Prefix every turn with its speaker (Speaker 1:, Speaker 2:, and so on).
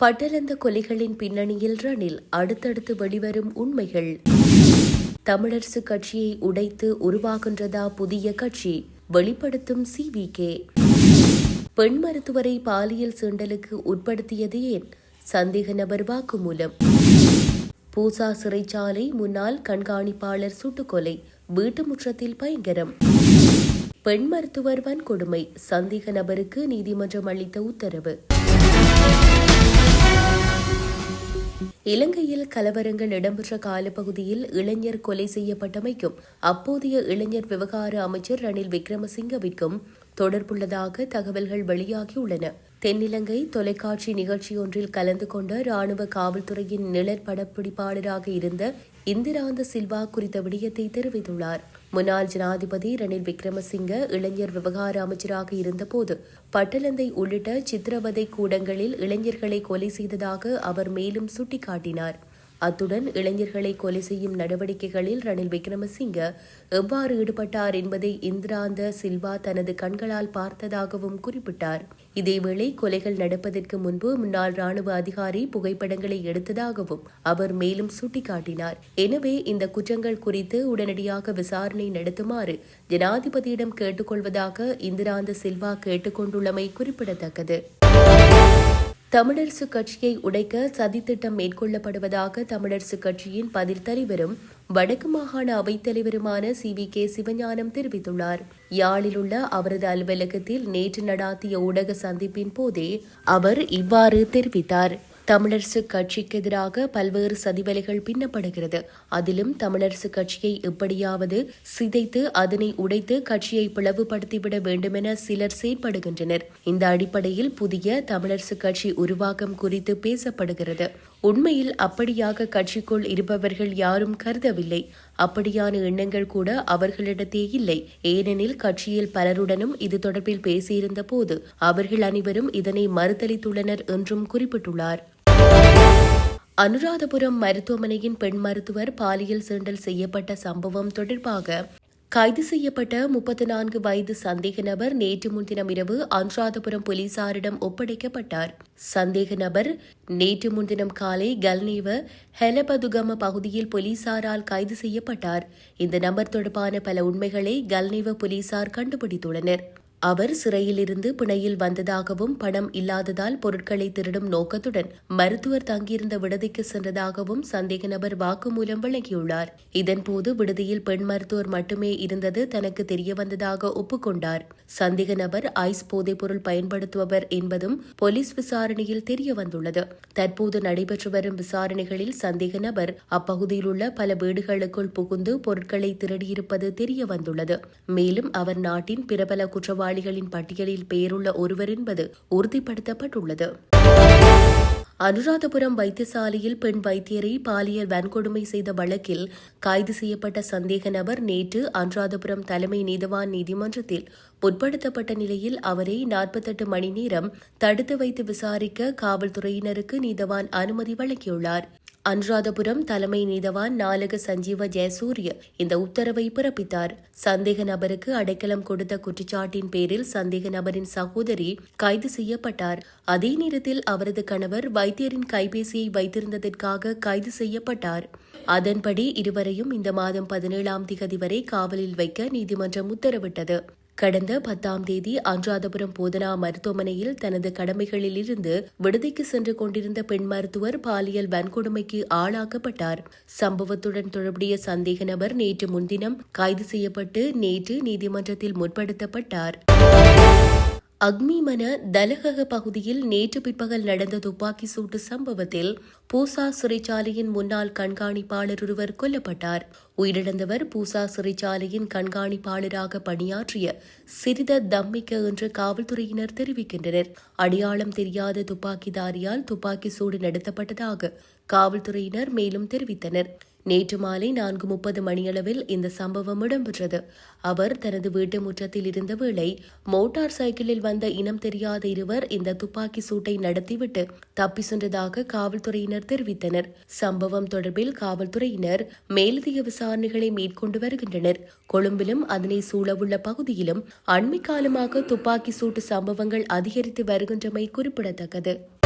Speaker 1: பட்டலந்த கொலைகளின் பின்னணியில் ரணில் அடுத்தடுத்து வெளிவரும் உண்மைகள். தமிழரசு கட்சியை உடைத்து உருவாகின்றதா புதிய கட்சி? வெளிப்படுத்தும் சிவிகே பெண் மருத்துவரை பாலியல் சீண்டலுக்கு உட்படுத்தியது ஏன்? சந்தேக நபர் வாக்குமூலம். பூசா சிறைச்சாலை முன்னாள் கண்காணிப்பாளர் சுட்டுக்கொலை வீட்டு முற்றத்தில் பயங்கரம். பெண் மருத்துவர் வன்கொடுமை சந்தேக நபருக்கு நீதிமன்றம் அளித்த உத்தரவு. இலங்கையில் கலவரங்கள் இடம்பெற்ற காலப்பகுதியில் இளைஞர் கொலை செய்யப்பட்டமைக்கும் அப்போதைய இளைஞர் விவகார அமைச்சர் ரணில் விக்ரமசிங்கவிற்கும் தொடர்புள்ளதாக தகவல்கள் வெளியாகியுள்ளன. தென்னிலங்கை தொலைக்காட்சி நிகழ்ச்சியொன்றில் கலந்து கொண்ட ராணுவ காவல்துறையின் நிழற்படப்பிடிப்பாளராக இருந்த இந்திராந்த சில்வா குறித்த விடயத்தை தெரிவித்துள்ளார். முன்னாள் ஜனாதிபதி ரணில் விக்ரமசிங்க இளைஞர் விவகார அமைச்சராக இருந்தபோது பட்டலந்தை உள்ளிட்ட சித்திரவதை கூடங்களில் இளைஞர்களை கொலை செய்ததாக அவர் மேலும் சுட்டிக்காட்டினார். அத்துடன் இளைஞர்களை கொலை செய்யும் நடவடிக்கைகளில் ரணில் விக்ரமசிங்க எவ்வாறு ஈடுபட்டார் என்பதை இந்திராந்த சில்வா தனது கண்களால் பார்த்ததாகவும் குறிப்பிட்டார். இதேவேளை கொலைகள் நடப்பதற்கு முன்பு முன்னாள் ராணுவ அதிகாரி புகைப்படங்களை எடுத்ததாகவும் அவர் மேலும் சுட்டிக்காட்டினார். எனவே இந்த குற்றங்கள் குறித்து உடனடியாக விசாரணை நடத்துமாறு ஜனாதிபதியிடம் கேட்டுக்கொள்வதாக இந்திராந்த சில்வா கேட்டுக்கொண்டுள்ளமை குறிப்பிடத்தக்கது. தமிழரசு கட்சியை உடைக்க சதித்திட்டம் மேற்கொள்ளப்படுவதாக தமிழரசு கட்சியின் பதில் தலைவரும் வடக்கு மாகாண அவைத்தலைவருமான சி. வி. கே. சிவஞானம் தெரிவித்துள்ளார். யாழில் உள்ள அவரது அலுவலகத்தில் நேற்று நடாத்திய ஊடக சந்திப்பின் போதே அவர் இவ்வாறு தெரிவித்தார். தமிழரசு கட்சிக்கு எதிராக பல்வேறு சதிவலைகள் பின்னப்படுகிறது. அதிலும் தமிழரசு கட்சியை எப்படியாவது சிதைத்து அதனை உடைத்து கட்சியை பிளவுபடுத்திவிட வேண்டுமென சிலர் செயற்படுகின்றனர். இந்த அடிப்படையில் புதிய தமிழரசு கட்சி உருவாக்கம் குறித்து பேசப்படுகிறது. உண்மையில் அப்படியாக கட்சிக்குள் இருப்பவர்கள் யாரும் கருதவில்லை. அப்படியான எண்ணங்கள் கூட அவர்களிடத்தே இல்லை. ஏனெனில் கட்சியில் பலருடனும் இது தொடர்பில் பேசியிருந்த போது அவர்கள் அனைவரும் இதனை மறுதளித்துள்ளனர் என்றும் குறிப்பிட்டுள்ளார். அனுராதபுரம் மருத்துவமனையின் பெண் மருத்துவர் பாலியல் சீண்டல் செய்யப்பட்ட சம்பவம் தொடர்பாக கைது செய்யப்பட்ட முப்பத்தி நான்கு வயது சந்தேக நபர் நேற்று முன்தினம் இரவு அன்றாதபுரம் போலீசாரிடம் ஒப்படைக்கப்பட்டார். சந்தேக நபர் நேற்று முன்தினம் காலை கல்நீவ ஹெலபதுகம பகுதியில் போலீசாரால் கைது செய்யப்பட்டார். இந்த நபர் தொடர்பான பல உண்மைகளை கல்நீவ போலீசார் கண்டுபிடித்துள்ளனர். அவர் சிறையிலிருந்து பிணையில் வந்ததாகவும் பணம் இல்லாததால் பொருட்களை திருடும் நோக்கத்துடன் மருத்துவர் தங்கியிருந்த விடுதிக்கு சென்றதாகவும் சந்தேக நபர் வாக்குமூலம் வழங்கியுள்ளார். இதன்போது விடுதியில் பெண் மருத்துவர் மட்டுமே இருந்தது தனக்கு தெரிய வந்ததாக ஒப்புக்கொண்டார். சந்தேக நபர் ஐஸ் போதைப்பொருள் பயன்படுத்துபவர் என்பதும் போலீஸ் விசாரணையில் தெரிய வந்துள்ளது. தற்போது நடைபெற்று வரும் விசாரணைகளில் சந்தேக நபர் அப்பகுதியில் உள்ள பல வீடுகளுக்குள் புகுந்து பொருட்களை திருடியிருப்பது தெரிய வந்துள்ளது. மேலும் அவர் நாட்டின் பிரபல குற்றவாளி குற்றவாளிகளின் பட்டியலில் பெயருள்ள ஒருவர் என்பது உறுதிப்படுத்தப்பட்டுள்ளது. அனுராதபுரம் வைத்தியசாலையில் பெண் வைத்தியரை பாலியல் வன்கொடுமை செய்த வழக்கில் கைது செய்யப்பட்ட சந்தேக நபர் நேற்று அனுராதபுரம் தலைமை நீதவான் நீதிமன்றத்தில் முற்படுத்தப்பட்ட நிலையில் அவரை நாற்பத்தெட்டு மணி நேரம் தடுத்து வைத்து விசாரிக்க காவல்துறையினருக்கு நீதவான் அனுமதி வழங்கியுள்ளார். அனுராதபுரம் தலைமை நீதவான் நாலக சஞ்சீவ ஜெயசூரிய இந்த உத்தரவை பிறப்பித்தார். சந்தேக நபருக்கு அடைக்கலம் கொடுத்த குற்றச்சாட்டின் பேரில் சந்தேக நபரின் சகோதரி கைது செய்யப்பட்டார். அதே நேரத்தில் அவரது கணவர் வைத்தியரின் கைபேசியை வைத்திருந்ததற்காக கைது செய்யப்பட்டார். அதன்படி இருவரையும் இந்த மாதம் பதினேழாம் திகதி வரை காவலில் வைக்க நீதிமன்றம் உத்தரவிட்டது. கடந்த பத்தாம் தேதி அன்றாதபுரம் போதனா மருத்துவமனையில் தனது கடமைகளில் இருந்து விடுதிக்கு சென்று கொண்டிருந்த பெண் மருத்துவர் பாலியல் வன்கொடுமைக்கு ஆளாக்கப்பட்டார். சம்பவத்துடன் தொடர்புடைய சந்தேக நபர் நேற்று முன்தினம் கைது செய்யப்பட்டு நேற்று நீதிமன்றத்தில் முற்படுத்தப்பட்டார். அக்மிமன தலகக பகுதியில் நேற்று பிற்பகல் நடந்த துப்பாக்கி சூட்டு சம்பவத்தில் பூசா சிறைச்சாலையின் முன்னாள் கண்காணிப்பாளர் ஒருவர் கொல்லப்பட்டார். உயிரிழந்தவர் பூசா சிறைச்சாலையின் கண்காணிப்பாளராக பணியாற்றிய சிறித தம்மிக்க என்று காவல்துறையினர் தெரிவிக்கின்றனர். அடையாளம் தெரியாத துப்பாக்கிதாரியால் துப்பாக்கி சூடு நடத்தப்பட்டதாக காவல்துறையினர் மேலும் தெரிவித்தனர். நேற்று மாலை நான்கு முப்பது மணியளவில் இந்த சம்பவம் இடம்பெற்றது. அவர் தனது வீட்டு முற்றத்தில் இருந்த வேளை மோட்டார் சைக்கிளில் வந்த இனம் தெரியாத இருவர் இந்த துப்பாக்கி சூட்டை நடத்திவிட்டு தப்பி சென்றதாக காவல்துறையினர் தெரிவித்தனர். சம்பவம் தொடர்பில் காவல்துறையினர் மேலதிக விசாரணைகளை மேற்கொண்டு வருகின்றனர். கொழும்பிலும் அதனை சூழவுள்ள பகுதியிலும் அண்மை காலமாக துப்பாக்கி சூட்டு சம்பவங்கள் அதிகரித்து வருகின்றமை குறிப்பிடத்தக்கது.